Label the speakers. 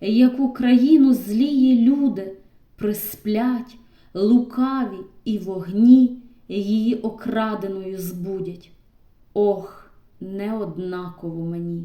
Speaker 1: як країну злії люди присплять, лукаві і вогні її окраденою збудять. Ох, не однаково мені.